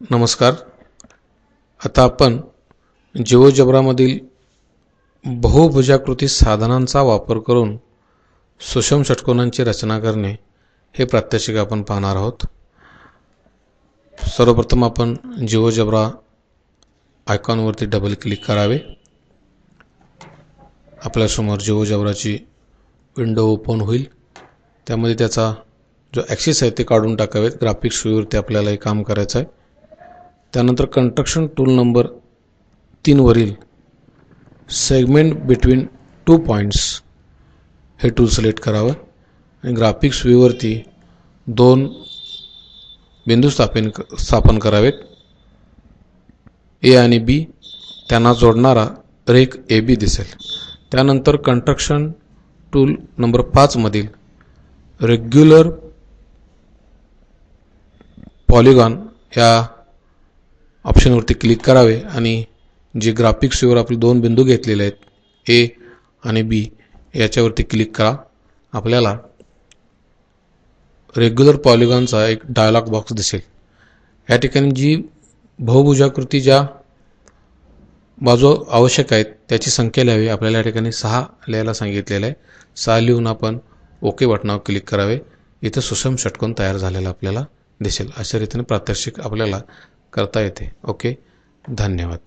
नमस्कार. आता आपण जिओजबरामधील बहुभुजाकृती साधनांचा वापर करून सुषम षटकोनांची रचना करणे हे प्रात्यक्षिक आपण पाहणार आहोत. सर्वप्रथम आपण जिओजबरा आयकॉनवरती डबल क्लिक करावे. आपल्यासमोर जिओजबराची विंडो ओपन होईल. त्यामध्ये त्याचा जो ॲक्सिस आहे ते काढून टाकावेत. ग्राफिक्स व्ह्यूवरती आपल्याला हे काम करायचं आहे त्यानंतर कंस्ट्रक्शन टूल नंबर तीनवरील सेगमेंट बिटवीन टू पॉईंट्स हे टूल सिलेक्ट करावं. आणि ग्राफिक्स व्ह्यूवरती दोन बिंदू स्थापन स्थापन करावेत. ए आणि बी त्यांना जोडणारा रेक ए बी दिसेल. त्यानंतर कंस्ट्रक्शन टूल नंबर पाचमधील रेग्युलर पॉलिगॉन या ऑप्शनवरती क्लिक करावे आणि जे ग्राफिक्स आपले दोन बिंदू घेतलेले आहेत ए आणि बी याच्यावरती क्लिक करा. आपल्याला रेग्युलर पॉलिगॉनचा एक डायलॉग बॉक्स दिसेल. या ठिकाणी जी बहुभुजाकृती ज्या बाजू आवश्यक आहेत त्याची संख्या लिहावी. आपल्याला या ठिकाणी सहा लिहायला सांगितलेलं आहे. सहा लिहून आपण ओके बटनावर क्लिक करावे. इथं सुषम षटकोन तयार झालेला आपल्याला दिसेल. अशा रीतीने प्रात्यक्षिक आपल्याला करता येते. ओके? धन्यवाद.